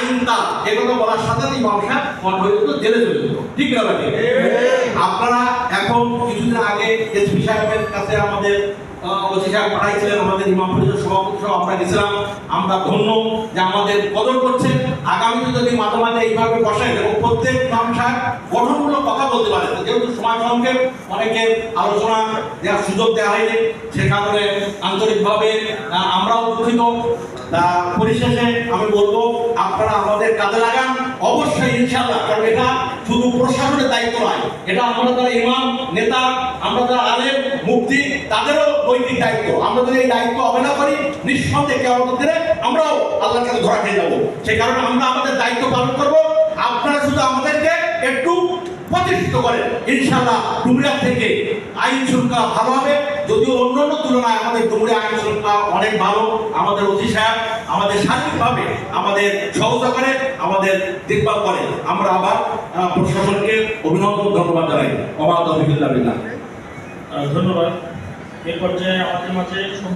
আইন তা এ কথা বলার সাথে সাহেব হয়ে যেত জেলে চলে যেত। ঠিক না আপনারা এখন কিছুদিন আগে এসপি সাহেবের কাছে আমাদের ওসি সাহেব পাঠাইছিলেন আমাদের ইমাম পরিষদ সভাপতি সহ আমরা গেছিলাম। আমরা ধন্য যে আমাদের কদর করছে আগামীতে যদি মাঝে মাঝে এইভাবে বসেন এবং প্রত্যেক ইমাম সাহেব গঠনমূলক কথা বলতে পারেন যেহেতু সময় সংক্ষেপ অনেকে আলোচনা দেওয়ার সুযোগ দেওয়া হয়নি সে কারণে আন্তরিকভাবে আমরাও দুঃখিত। তা পরিশেষে আমি বলব, আপনারা আমাদের কাজে লাগান। অবশ্যই ইনশাআল্লাহ, কারণ এটা শুধু প্রশাসনের দায়িত্ব নয়, এটা আমরা যারা ইমাম, নেতা, আমরা যারা আলেম মুক্তি তাদেরও নৈতিক দায়িত্ব। আমরা যদি এই দায়িত্ব অবহেলা করি, নিঃসন্দেহে কেমন দিনে আমরাও আল্লাহর কাছে ধরা খেয়ে যাব। সে কারণে আমরা আমাদের দায়িত্ব পালন করব। আপনারা শুধু আমাদেরকে একটু প্রতিষ্ঠিত করেন ইনশাআল্লাহ ডুমরিয়া থেকে আইন শৃঙ্খলা ভালো হবে যদিও অন্যান্য তুলনায় আমাদের ডুমরিয়া আইন শৃঙ্খলা অনেক ভালো। আমাদের অতি সাহেব আমাদের শারীরিকভাবে আমাদের সহযোগিতা করে, আমাদের দেখভাল করে। আমরা আবার প্রশাসনকে অভিনন্দন, ধন্যবাদ জানাই। অবাধ অভিজ্ঞতা ধন্যবাদ। এ পর্যায়ে আমাদের মাঝে